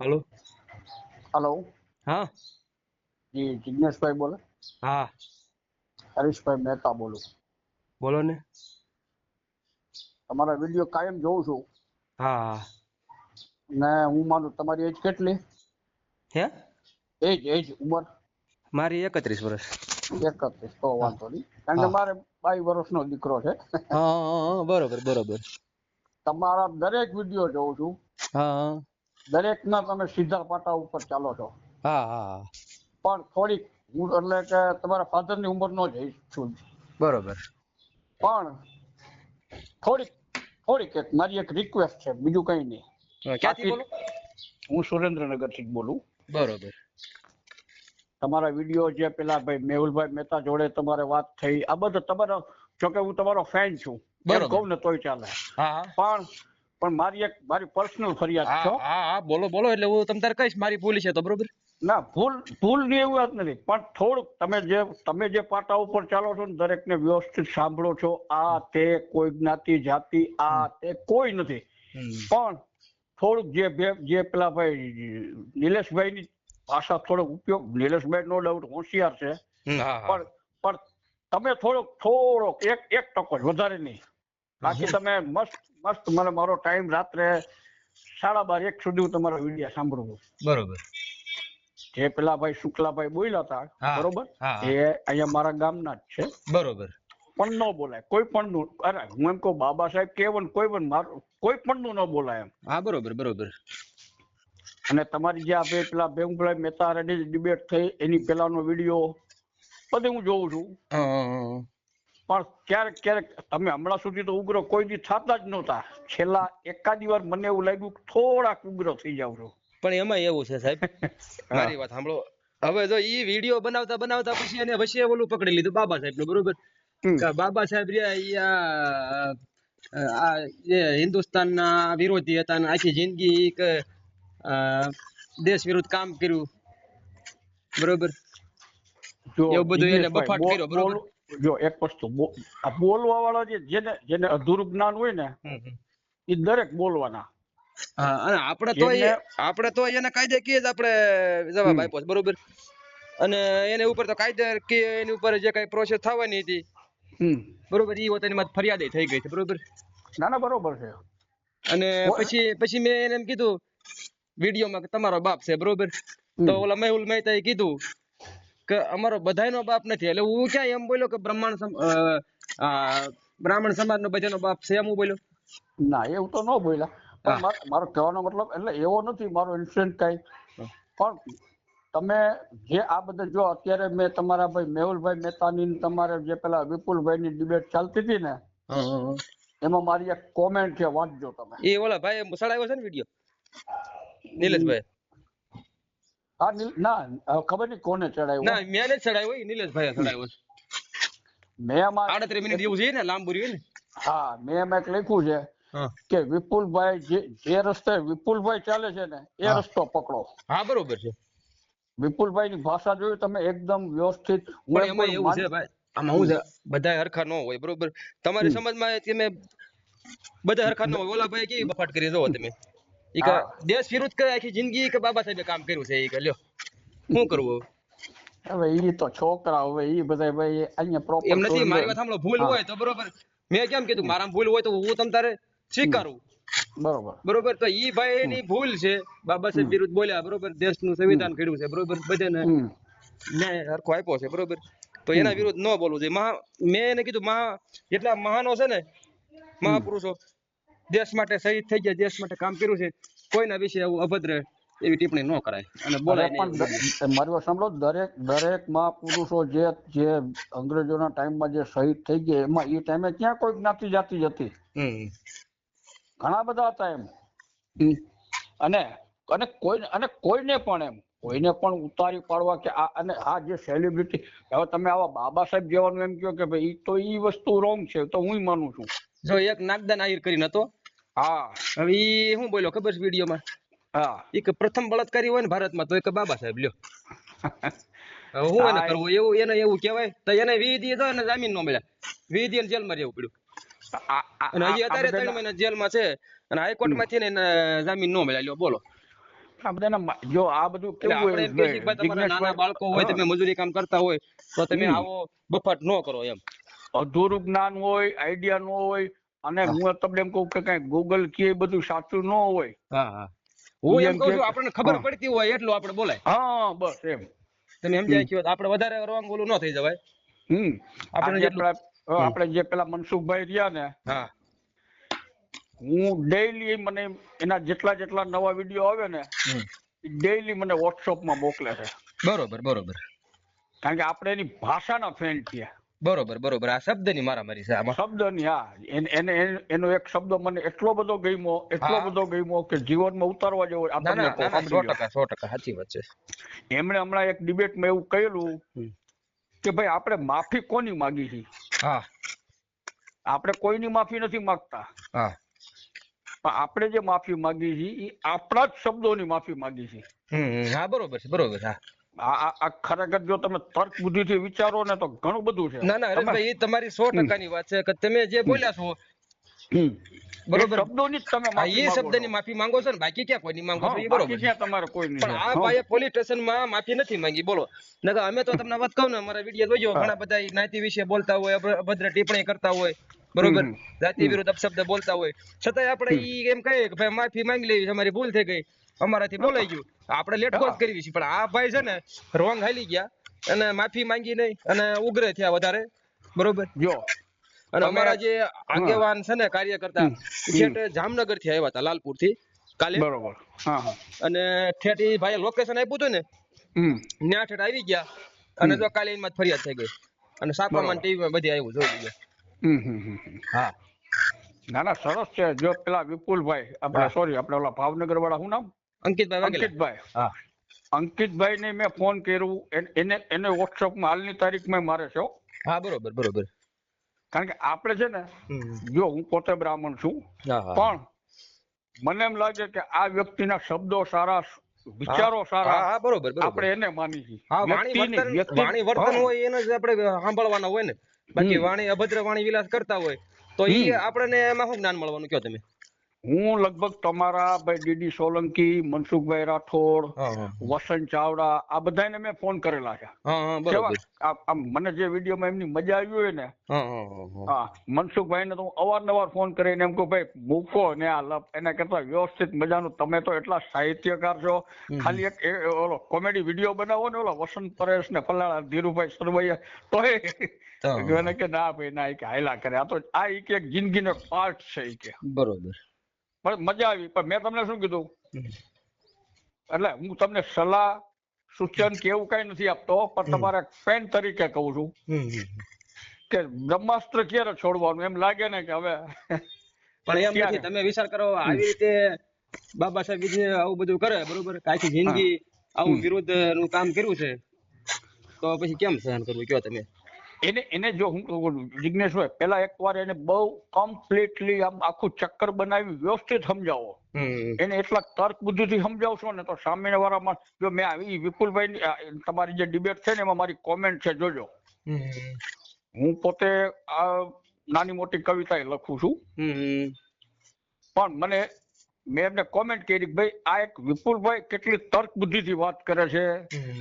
હાલો. Hello. હા. જી જિજ્ઞેશભાઈ બોલે. હા. હરીશભાઈ મહેતા બોલું. બોલો ને. તમારા વીડિયો કાયમ જોઉં છું. હા ને હું માનું તમારી એજ કેટલી? હે? એજ એજ ઉંમર? મારી એકત્રીસ વર્ષ. એકત્રીસ તો વાંધો નહીં. કારણ કે. મારે બાવીસ વર્ષનો દીકરો છે. હા બરોબર બરોબર. તમારા દરેક વીડિયો જોઉં છું. હા. દરેકના તમે સીધા પાટા ઉપર ચાલો છો. હા હા પણ થોડીક હું એટલે કે તમારા ફાધરની ઉંમરનો જ છું. બરોબર. પણ થોડીક થોડીક એક મારી એક રિક્વેસ્ટ છે બીજું કંઈ નહીં. ક્યાંથી બોલો? હું સુરેન્દ્રનગરથી જ બોલું. બરોબર. તમારા વીડિયો જે પેલા ભાઈ મેહુલભાઈ મહેતા જોડે તમારે વાત થઈ આ બધું તમારો જોકે હું તમારો ફેન છું. બરોબર. કહું ને તોય ચાલે. પણ પણ મારી એક મારી પર્સનલ ફરિયાદ હા છો હા. હા બોલો બોલો એટલે હું તમ તારે કહીશ મારી ભૂલ છે તો બરોબર? ના ભૂલ ભૂલની એવું વાત નથી પણ થોડુંક તમે જે તમે જે પાટા ઉપર ચાલો છો ને દરેકને વ્યવસ્થિત સાંભળો છો આ તે કોઈ જ્ઞાતિ જાતિ આ તે કોઈ નથી. પણ થોડુંક જે બે- જે પેલા ભાઈ નિલેશભાઈની ભાષા થોડોક ઉપયોગ નિલેશભાઈ નો ડાઉટ હોશિયાર છે. પણ પણ તમે થોડોક થોડોક એક એક ટકો જ વધારે નહીં. બાકી તમે મસ્ત મસ્ત મને મારો ટાઈમ રાત્રે સાડા બાર એક સુધી હું તમારો વીડિયો સાંભળું બરોબર. જે પેલા ભાઈ શુક્લાભાઈ બોલ્યા હતા બરોબર? એ અહીંયા મારા ગામના જ છે. બરોબર. પણ ન બોલાય. કોઈ પણ નું અરે હું એમ કહું બાબા સાહેબ કેવન કોઈ પણ મારું કોઈ પણ નું ન બોલાય એમ. હા બરોબર બરોબર. અને તમારી જે આ બે પેલા ભેમભાઈ મહેતા રેડી ડિબેટ થઈ એની પેલાનો વીડિયો બધે હું જોઉં છું. પણ ક્યારેક ક્યારેક તમે હમણાં સુધી તો ઉગ્ર કોઈ દી થતા જ નહોતા. છેલ્લા એકાદી વાર મને એવું લાગ્યું કે થોડાક ઉગ્ર થઈ જાવ છો પણ એમાં એવું છે સાહેબ. મારી વાત સાંભળો. હવે જો ઈ વીડિયો બનાવતા બનાવતા પછી એને પછી ઓલું પકડી લીધું બાબા સાહેબનું બરોબર બાબા સાહેબ રહ્યા આ જે હિન્દુસ્તાનના વિરોધી હતા અને આખી જિંદગી એક દેશ વિરુદ્ધ કામ કર્યું. બરોબર? એવું બધું એને બફાટ કર્યો, બરોબર? જો એક વસ્તુ આ બોલવા વાળો જે જેને જેને અધૂરું જ્ઞાન હોય ને એ દરેક બોલવાના. અને આપણે તો આપણે તો એને કાયદેકીય જ આપણે જવાબ આપ્યો બરોબર? અને એને ઉપર તો કાયદે કે એની ઉપર જે કઈ પ્રોસેસ થવાની હતી બરોબર? ઈ વખતે માં ફરિયાદ થઈ ગઈ છે બરોબર? ના ના બરોબર છે. અને પછી પછી મેં એને એમ કીધું વિડીયોમાં કે તમારો બાપ છે બરોબર? તો. ઓલા મેહુલ મહેતાએ કીધું કે અમારો બધાયનો બાપ નથી. એટલે હું ક્યાં એમ બોલ્યો કે બ્રાહ્મણ બ્રાહ્મણ સમાજનો બધાનો બાપ છે એમ હું બોલ્યો? ના એવું તો ન બોલ્યા. પણ મારો કહેવાનો મતલબ એટલે એવો નથી મારો ઇન્સિડન્ટ કઈ. પણ તમે જે આ બધા જો અત્યારે મેં તમારા ભાઈ મેહુલભાઈ મહેતાની તમારે જે પેલા વિપુલભાઈની ડિબેટ ચાલતી હતી ને એમાં મારી એક કોમેન્ટ છે વાંચજો તમે. એ ઓલા ભાઈ ચડાવ્યો છે ને વીડિયો નિલેશભાઈ. હા ના ખબર નહીં કોને ચડાવ્યો ના મેં ને ચડાવ્યો એ નિલેશભાઈએ ચડાવ્યો છે મેં અમાર આડત્રીસ મિનિટ જેવું છે ને લાંબુ રહ્યું ને? હા મેં એમ એક લખ્યું છે કે વિપુલભાઈ જે જે રસ્તે વિપુલભાઈ ચાલે છે ને એ રસ્તો પકડો. હા બરોબર છે. વિપુલભાઈ ની ભાષા જોયું તમે એકદમ વ્યવસ્થિત. પણ એમ એવું છે ભાઈ આમાં હું બધા હરખા ન હોય બરોબર? તમારી સમાજમાં તમે બધા હરખા ન હોય ઓલા ભાઈ કેવી બફાટ કરી દો તમે. ઈ કે દેશ વિરુદ્ધ કરે આખી જિંદગી કે બાબા સાહેબે કામ કર્યું છે ઈ કે લ્યો. શું કરવું? હવે ઈ તો છોકરા હવે ઈ બધા ભાઈ અહીંયા પ્રોપર એમ નથી મારી વાત સાંભળો ભૂલ હોય તો બરોબર. મેં કેમ કીધું મારા ભૂલ હોય તો હું તમ તારે સ્વીકારું. બરોબર. બરોબર તો ઈ ભાઈ એની ભૂલ છે. બાબા સાહેબ વિરુદ્ધ બોલ્યા બરોબર દેશનું સંવિધાન કર્યું છે બરોબર બધાને ન્યાય હરખો આપ્યો છે બરોબર. તો એના વિરુદ્ધ ન બોલવું જોઈએ. મહા મેં એને કીધું મહા જેટલા મહાનો છે ને મહાપુરુષો દેશ માટે શહીદ થઈ ગયા દેશ માટે કામ કર્યું છે કોઈના વિશે આવું અભદ્ર એવી ટિપ્પણી ન કરાય. અને બોલાય પણ મારી વાત સાંભળો દરેક દરેક મહાપુરુષો જે જે અંગ્રેજોના ટાઈમમાં જે શહીદ થઈ ગયા એમાં એ ટાઈમે ક્યાં કોઈ જ્ઞાતિ જાતિ હતી? ઘણા બધા હતા એમ. અને અને કોઈ અને કોઈને પણ એમ કોઈને પણ ઉતારી પાડવા કે આ અને આ જે સેલિબ્રિટી હવે તમે આવા બાબા સાહેબ જેવાનું એમ કહો કે ભાઈ તો ઈ વસ્તુ રોંગ છે તો હું માનું છું. જો એક નાગદાન આહિર કરીને હતો હા. હવે શું બોલ્યો ખબર છે વિડીયોમાં? હા. એક પ્રથમ બળાત્કારી હોય ને ભારતમાં તો એક બાબા સાહેબ લ્યો. હું એને કરવું? એવું એને એવું કહેવાય? તો એને વીસ દી એને જામીન ન મળ્યા દી એને જેલમાં રહેવું પડ્યું. અને હજી અત્યારે ત્રણ મહિના જેલમાં છે અને હાઈકોર્ટમાંથી ને જામીન ન મળ્યા લ્યો બોલો. આ બધાના જો આ બધું કેવું નાના બાળકો હોય તમે મજૂરી કામ કરતા હોય તો તમે આવો બફાટ ન કરો એમ. અધૂરું જ્ઞાન હોય આઈડિયા ન હોય અને હું. તમને એમ કહું કે કઈ ગૂગલ કે બધું સાચું ન હોય. હા એમ કહું છું આપણને ખબર પડતી હોય એટલું આપણે બોલાય. હા બસ એમ. તમે સમજાય કે આપણે વધારે રોંગ બોલું ન થઈ જવાય. હમ. આપણે જેટલું- આપણે જે પેલા મનસુખભાઈ રહ્યા ને હા. હું ડેઈલી મને એના જેટલા જેટલા નવા વીડિયો આવે ને ડેઈલી મને વોટ્સઅપમાં મોકલે છે. બરોબર બરોબર. કારણ કે આપણે એની ભાષાના ફેન છીએ. બરોબર બરોબર. આ શબ્દની મારામારી છે આમાં. શબ્દની હા. એને એક શબ્દ મને એટલો બધો ગમ્યો એટલો બધો ગમ્યો કે જીવનમાં ઉતારવા જેવો આ ના તમને ના કહું, ના, ના સો ટકા સો ટકા. સાચી વાત છે. એમણે હમણાં એક ડિબેટમાં એવું કહેલું કે ભાઈ આપણે માફી કોની માગી છે? હા. આપણે કોઈની માફી નથી માંગતા. હા. પણ આપણે જે માફી માગી છે એ આપણા જ શબ્દોની માફી માગી છે. હા બરોબર છે બરોબર હા. આ ખરેખર જો તમે તર્ક બુદ્ધિથી વિચારો ને તો ઘણું બધું છે. ના ના હરેશભાઈ એ તમારી વાત છે. કે તમે જે બોલ્યા છો હમ. બરોબર. શબ્દોની તમે હા માફી એ માંગો શબ્દની છો. માફી માંગો છો ને બાકી ક્યાં કોઈની માંગો છો? એ બરોબર ક્યાં તમારે કોઈ નહીં પણ આ ભાઈએ પોલીસ સ્ટેશનમાં માફી નથી માંગી બોલો. નકર અમે તો તમને વાત કહું ને અમારા વીડિયો જોજો ઘણા બધા નાતી વિશે બોલતા હોય અભદ્ર ટિપ્પણી કરતા હોય બરોબર? જાતિ વિરુદ્ધ અપશબ્દ બોલતા હોય. છતાંય આપણે ઈ એમ કહીએ કે ભાઈ માફી માંગી લેવી અમારી ભૂલ થઈ ગઈ. અમારાથી બોલાઈ ગયું. આપણે લેટકો જ કરી છે. પણ આ ભાઈ છે ને રોંગ હાલી ગયા. અને માફી માંગી નહીં. અને ઉગ્ર થયા વધારે. બરોબર? જો. અને અમારા જે આગેવાન છે ને કાર્યકર્તા છેટે જામનગરથી આવ્યા હતા લાલપુરથી કાલે. બરોબર. અને ઠેઠ ભાઈ લોકેશન આપ્યું હતું ને ન્યા ઠેઠ આવી ગયા. અને જો કાલે એમાં ફરિયાદ થઈ ગઈ. અને સાપામાં ટીવી માં બધી આવ્યું જોઈ લીધું. હા. ના ના સરસ છે. જો પેલા વિપુલભાઈ આપણે. સોરી આપણે ઓલા ભાવનગર વાળા શું નામ? અંકિતભાઈ અંકિતભાઈ. હા. અંકિતભાઈ ને મેં ફોન કર્યું. એને એને વોટ્સઅપમાં હાલની તારીખમાં મારે છો હા. બરોબર બરોબર. કારણ કે આપણે છે ને જો હું પોતે બ્રાહ્મણ છું પણ મને એમ લાગે કે આ વ્યક્તિના શબ્દો સારા વિચારો સારા હા બરોબર બરોબર. આપણે એને માની છીએ. હા વાણી વર્તન વાણી વર્તન હોય એને જ આપણે સાંભળવાના હોય ને. બાકી વાણી અભદ્ર વાણી વિલાસ કરતા હોય તો એ. આપણને એમાં શું જ્ઞાન મળવાનું કયો તમે? હું લગભગ તમારા ભાઈ ડીડી સોલંકી મનસુખભાઈ રાઠોડ વસંત ચાવડા આ બધાને મેં ફોન કરેલા છે. આમ મને જે વિડીયોમાં એમની મજા આવી હોય ને હા મનસુખભાઈ ને તો હું અવારનવાર ફોન કરીને એમ કહું ભાઈ મૂકો ને આ લપ. એના કરતા વ્યવસ્થિત મજાનું તમે તો એટલા સાહિત્યકાર છો. ખાલી એક એ- એ ઓલો કોમેડી વીડિયો બનાવો ને ઓલો વસંત પરેશ ને ફલાણા ધીરુભાઈ સરવૈયા તો એ કે ના ભાઈ ના એક કે હાયલા કરે. આ તો આ એક એક એક જિંદગીનો પાર્ટ છે કે. બરોબર. મજા આવી પણ મેં તમને શું કીધું? એટલે હું તમને સલાહ સૂચન કે એવું કઈ નથી આપતો પણ. તમારા ફ્રેન્ડ તરીકે કહું છું. કે બ્રહ્માસ્ત્ર ક્યારે છોડવાનું? એમ લાગે ને કે હવે પણ એમ? નથી. તમે વિચાર કરો આવી રીતે બાબા સાહેબ આવું બધું કરે બરોબર? કે જિંદગી આવું વિરુદ્ધનું કામ કર્યું છે તો પછી કેમ સહન કરવું? કયો તમે? એને એને જો હું જિજ્ઞેશ ભાઈ પેલા એક વાર એને બહુ કમ્પ્લીટલી આમ આખું ચક્કર બનાવી વ્યવસ્થિત સમજાવો. એને એટલા તર્ક બુદ્ધિથી સમજાવશો ને તો સામેના વાળામાં જો મેં આવી વિપુલભાઈ તમારી જે ડિબેટ છે ને એમાં મારી કોમેન્ટ છે જોજો. હું પોતે આ નાની મોટી કવિતા લખું છું. પણ મને મેં એમને કોમેન્ટ કરી કે ભાઈ આ એક વિપુલભાઈ કેટલી તર્ક બુદ્ધિથી વાત કરે છે.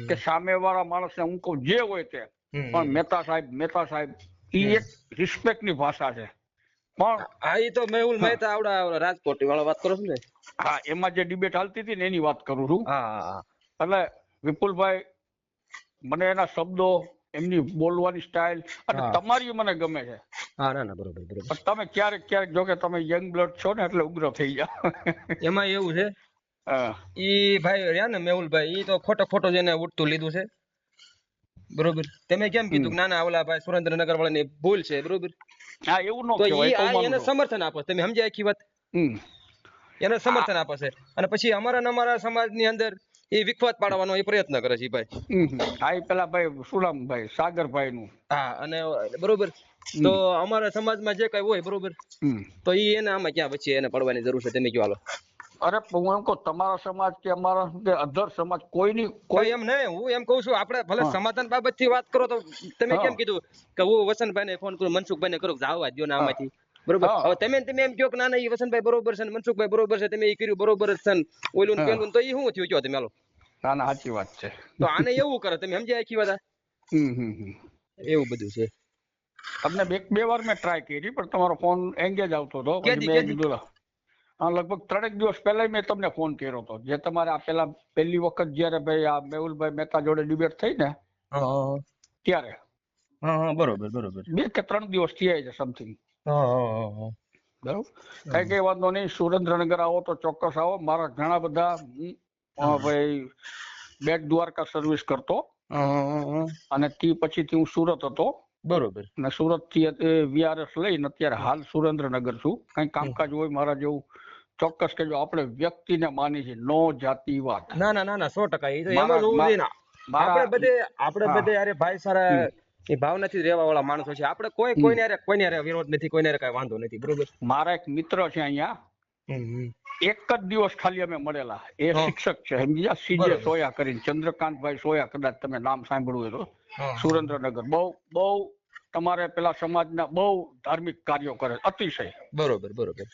કે સામેવાળા માણસને હું કહું જે હોય તે. પણ મહેતા સાહેબ મહેતા સાહેબ એ એક રિસ્પેક્ટની ભાષા છે. પણ હા એ તો મેહુલ મહેતા આવડા આવડા રાજકોટ વાળા વાત કરો છો ને? હા એમાં જે ડિબેટ હાલતી હતી ને એની વાત કરું છું. હા હા હા. એટલે વિપુલભાઈ મને એના શબ્દો એમની બોલવાની સ્ટાઇલ અને તમારી મને ગમે છે. હા ના ના બરોબર બરોબર. પણ તમે ક્યારેક ક્યારેક જો કે તમે યંગ બ્લડ છો ને એટલે ઉગ્ર થઈ જાઓ. એમાં એવું છે એ ઈ ભાઈ રહ્યા ને મેહુલભાઈ ઈ તો ખોટો ખોટો જેને ઉઠતું લીધું છે. બરોબર. તમે કેમ કીધું ના ના ઓલા ભાઈ સુરેન્દ્રનગર વાળાની ભૂલ છે બરોબર? હા એવું નો કહેવાય તો એને સમર્થન આપો તમે સમજ્યા આખી વાત? એને સમર્થન આપે છે. અને પછી અમારા ને અમારા સમાજની અંદર એ વિખવાદ પાડવાનો એ પ્રયત્ન કરે છે ભાઈ. હા એ પેલા ભાઈ સુરામભાઈ સાગરભાઈ નું હા અને બરોબર. તો અમારા સમાજમાં જે કઈ હોય બરોબર? તો એ એને આમાં ક્યાં પછી એને પડવાની જરૂર છે તમે કયો હાલો. અરે હું એમ કહું તમારો સમાજ કે અમારો કે અધર સમાજ કોઈની કોઈ કોઈ એમ નહીં હું એમ કહું છું આપણે ભલે સમાધાન બાબતથી વાત કરો તો તમે કેમ કીધું કે હું વસંતભાઈ ને ફોન કરું મનસુખભાઈ ને કરું જાવા દો ને આમાંથી બરોબર? હવે તમે તમે એમ કહો કે ના ના એ વસંતભાઈ બરોબર છે ને મનસુખભાઈ બરોબર છે તમે એ કર્યું બરોબર જ છે ને ઓલું ને. પેલું તો એ શું થયું? કહો તમે હાલો. ના ના સાચી વાત છે. તો આને એવું કરે તમે સમજ્યા આખી વાત એવું બધું છે. તમને બે બે વાર મેં ટ્રાય કરી પણ તમારો ફોન એંગેજ આવતો હતો મેં કીધું લગભગ ત્રણેક દિવસ પહેલા મેં તમને ફોન કર્યો હતો જે તમારે આ પેલા પહેલી વખત જયારે ભાઈ આ મેહુલભાઈ મહેતા જોડે ડિબેટ થઈ ને ત્યારે. બરોબર બરોબર. બે કે ત્રણ દિવસ થયા છે સમથિંગ બરોબર? કઈ કઈ વાંધો નહીં સુરેન્દ્રનગર આવો તો ચોક્કસ આવો. મારા ઘણા બધા ભાઈ બેટ દ્વારકા સર્વિસ કરતો. અને તે પછીથી હું સુરત હતો. બરોબર. અને સુરતથી વીઆરએસ લઈને અત્યારે હાલ સુરેન્દ્રનગર છું. કઈ કામકાજ હોય મારા જેવું ચોક્કસ કેજો આપણે વ્યક્તિને માની છે નો જાતિવાદ ના ના ના ના સો ટકા. એ તો એમ જ હોવું જોઈએ આપણે બધે આપણે બધે અરે ભાઈ સારા એ ભાવનાથી રહેવા વાળા માણસો છે. આપણે કોઈ કોઈને કોઈને વિરોધ નથી કોઈને કઈ વાંધો નથી. બરોબર? મારા એક મિત્ર છે અહીંયા. એક જ દિવસ ખાલી અમે મળેલા. એ શિક્ષક છે. સમજ્યા સીજે સોયા કરીને ચંદ્રકાંતભાઈ સોયા કદાચ તમે નામ સાંભળ્યું હોય તો. સુરેન્દ્રનગર. બહુ બહુ તમારે પેલા સમાજના બહુ ધાર્મિક કાર્યો કરે અતિશય. બરોબર બરોબર.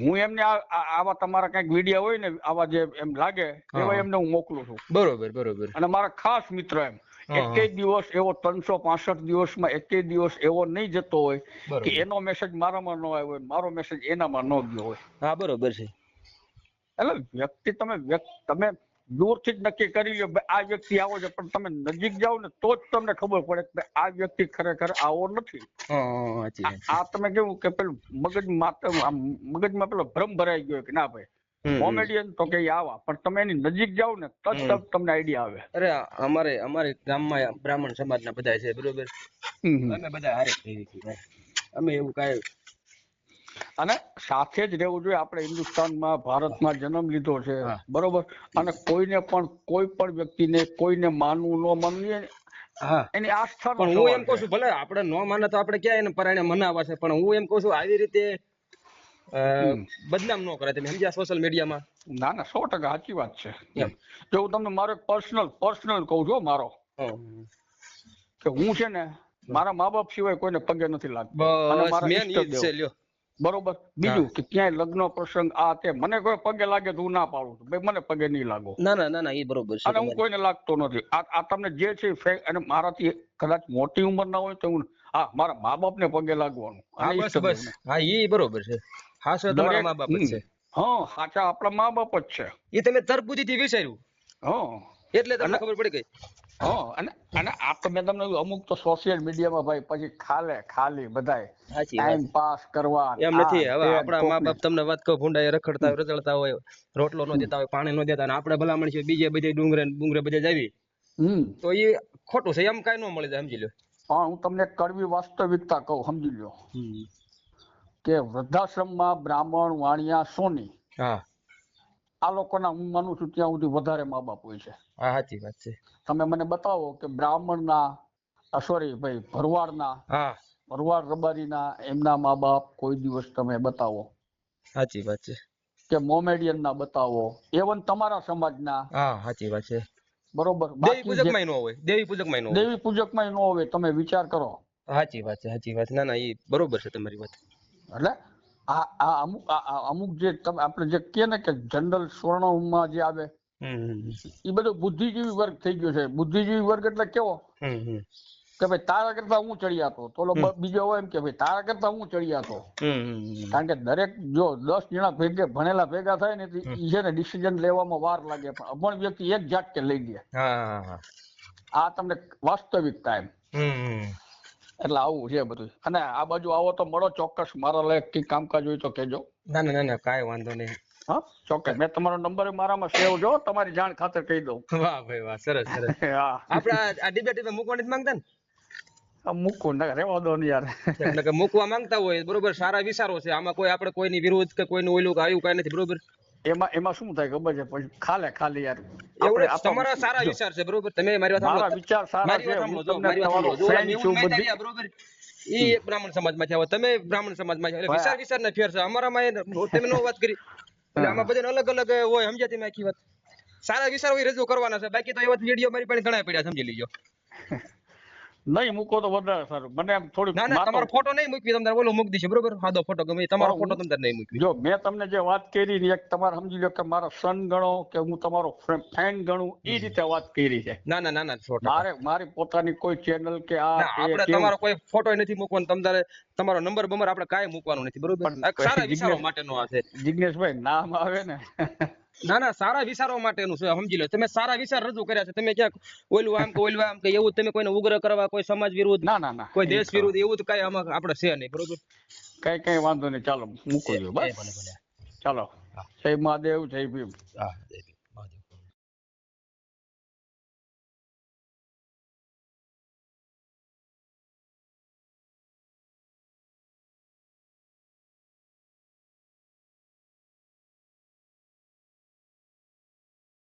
હું એમને આવા તમારા કંઈક વિડિયા હોય ને આવા જે એમ લાગે એવા એમને હું મોકલું છું. બરોબર બરોબર. અને મારા ખાસ મિત્ર એમ. હા, એકેય દિવસ એવો ત્રણસો પાસઠ દિવસમાં એકેય દિવસ એવો નહીં જતો હોય કે એનો મેસેજ મારામાં ન આવ્યો હોય મારો મેસેજ એનામાં ન ગયો હોય હા બરોબર છે એટલે વ્યક્તિ તમે તમે દૂરથી જ નક્કી કરી લો આ વ્યક્તિ આવો છે પણ તમે નજીક જાઓ ને તો જ તમને ખબર પડે કે આ વ્યક્તિ ખરેખર આવો નથી. આ તમે કેવું કે પેલું મગજ મગજમાં પેલો ભ્રમ ભરાઈ ગયો કે ના ભાઈ. કોમેડિયન તો કે આવા પણ તમે એની નજીક જાઓ ને તો તક તમને આઈડિયા આવે. અરે અમારે અમારે ગામમાં બ્રાહ્મણ સમાજના બધા છે બરોબર. અમે બધા હારે. અમે એવું કાંઈ અને સાથે જ રહેવું જોઈએ આપણે હિન્દુસ્તાનમાં ભારતમાં જન્મ લીધો છે બરોબર? અને કોઈને પણ કોઈ પણ વ્યક્તિને કોઈને માનવું ન માનવીએ હા. એની આસ્થા પણ હું એમ કહું છું ભલે આપણે ન માને તો આપણે ક્યાં એને પરાણે મનાવા છે પણ હું એમ કહું છું આવી રીતે. બદનામ ન કરે તમે સમજ્યા સોશિયલ મીડિયામાં ના ના સો ટકા સાચી વાત છે. જો હું તમને મારો પર્સનલ પર્સનલ કહું છું મારો. કે હું છે ને મારા મા બાપ સિવાય કોઈને પગે નથી લાગતો. બરોબર? બીજું કે ક્યાંય લગ્ન પ્રસંગ આ તે મને કોઈ પગે લાગે તો હું ના પાડું છું. ભાઈ મને પગે નહીં લાગો. ના ના ના ના એ બરોબર છે અને હું કોઈને લાગતો નથી. આ તમને જે છે અને મારાથી કદાચ મોટી ઉંમર ના હોય તો હું હા મારા મા બાપ ને પગે લાગવાનું. હા બસ બસ. હા એ બરોબર છે. હા સર તમારા મા બાપ જ છે. હા સાચા આપણા મા બાપ જ છે. એ તમે તરબૂચીથી વિચાર્યું? હા. એટલે તમને ખબર પડી ગઈ? હા અને અને આ તો મેં તમને અમુક તો સોશિયલ મીડિયામાં ભાઈ પછી ખાલે ખાલી બધાય. ટાઈમ પાસ કરવા એમ નથી હવે આપણા મા બાપ તમને વાત કહું ભૂંડા રખડતા હોય રચડતા હોય રોટલો નો દેતા હોય પાણી નો દેતા અને આપણે ભલામણ છે બીજે બધે ડુંગરે ડુંગરે બધે જાવી તો એ ખોટું છે એમ કઈ ન મળે સમજી લો હા હું તમને કડવી વાસ્તવિકતા કહું સમજી લો કે વૃદ્ધાશ્રમમાં બ્રાહ્મણ વાણિયા સોની આ લોકોના હું માનું છું ત્યાં સુધી વધારે મા બાપ હોય છે. સાચી વાત છે. તમે મને બતાવો કે બ્રાહ્મણના સોરી ભાઈ ભરવાડના ભરવાડ રબારીના એમના મા બાપ કોઈ દિવસ તમે બતાવો. સાચી વાત છે. કે મોમેડિયન ના બતાવો. એવન તમારા સમાજના. હા સાચી વાત છે. બરોબર. દેવી પૂજકમાં ન હોય દેવી પૂજકમાં દેવી પૂજકમાં ન હોય તમે વિચાર કરો. સાચી વાત છે સાચી વાત ના ના એ બરોબર છે તમારી વાત. એટલે આ આ અમુક અમુક જે તમે આપણે જે કહીએ ને કે જનરલ સ્વર્ણમાં જે આવે એ બધો બુદ્ધિજીવી વર્ગ થઈ ગયો છે. બુદ્ધિજીવી વર્ગ એટલે કેવો? કે ભાઈ તારા કરતા હું ચડિયાતો તો બીજો હોય એમ કે ભાઈ તારા કરતા હું ચડિયાતો કારણ કે દરેક જો દસ જણા ભેગે ભણેલા ભેગા થાય ને છે ને ડિસિઝન લેવામાં વાર લાગે. પણ અભણ વ્યક્તિ એક જાત કે લઈ લે. આ તમને વાસ્તવિકતા એમ. એટલે આવું છે બધું. અને આ બાજુ આવો તો મળો ચોક્કસ. મારા લાયક કઈ કામકાજ હોય તો કેજો ના ના ના કાંઈ વાંધો નહીં. હા? ચોક્કસ. મેં તમારો નંબર મારામાં સેવ જો તમારી જાણ ખાતર કહી દઉં. વાહ ભાઈ વાહ સરસ સરસ. હા. આપણે આ- ડિબેટ ડિબેટ મૂકવાની જ માંગતા ને? આ મૂકું ના રેવા દો ને યાર. એટલે કે મૂકવા માંગતા હોય બરોબર સારા વિચારો છે. આમાં કોઈ આપણે કોઈની વિરુદ્ધ કે કોઈનું ઓલું કે આવ્યું કાંઈ નથી બરોબર? એમાં એમાં શું થાય ખબર છે? પછી ખાલે ખાલી યાર. એવું. તમારા સારા વિચાર છે બરોબર? તમે મારી વાત મારા વિચાર સારા છે હું તમને તમારો છું બધી. બરોબર? ઈ એક બ્રાહ્મણ સમાજમાંથી આવો તમે બ્રાહ્મણ સમાજમાંથી આવો. એટલે વિચાર વિચાર ને ફેર છે. અમારામાં એ તમે નો વાત કરી. એટલે આમાં બધાને અલગ અલગ હોય સમજ્યા તમે આખી વાત? સારા વિચાર હોય રજૂ કરવાના છે. બાકી તો એ વાત વીડિયો મારી પાસે ઘણા પડ્યા સમજી લીજો. નહીં મૂકો તો વધારે સારું. મને એમ થોડી ના ના તમારો ફોટો નહીં મૂકવી તમને બોલો મૂકી દઈશું બરોબર? સાદો ફોટો ગમે તમારો ફોટો તમને નહીં મૂકવી જો મેં તમને જે વાત કરી ને એક તમારે સમજી લો કે મારો સન ગણો કે હું તમારો ફ્રેન્ડ ગણું એ રીતે વાત કરી છે. ના ના ના ના મારે મારી પોતાની કોઈ ચેનલ કે આ આપણે તમારો કોઈ ફોટો નથી મૂકવાનો તમારે તમારો નંબર બંબર આપણે કાંઈ મૂકવાનો નથી બરોબર? સારા વિચારો માટેનો આ છે. જિજ્ઞેશભાઈ નામ આવે ને. ના ના સારા વિચારો માટેનું છે સમજી લો. તમે સારા વિચાર રજૂ કર્યા છે. તમે ક્યાંક ઓલું આમ કે ઓલું આમ કે એવું તમે કોઈને ઉગ્ર કરવા કોઈ સમાજ વિરુદ્ધ ના ના ના. કોઈ દેશ વિરુદ્ધ એવું તો કઈ આમાં આપણે છે નહીં બરોબર? કઈ કઈ વાંધો નહીં. ચાલો મૂકો બસ. ચાલો. જય મહાદેવ જય ભીમ. હા જય ભીમ.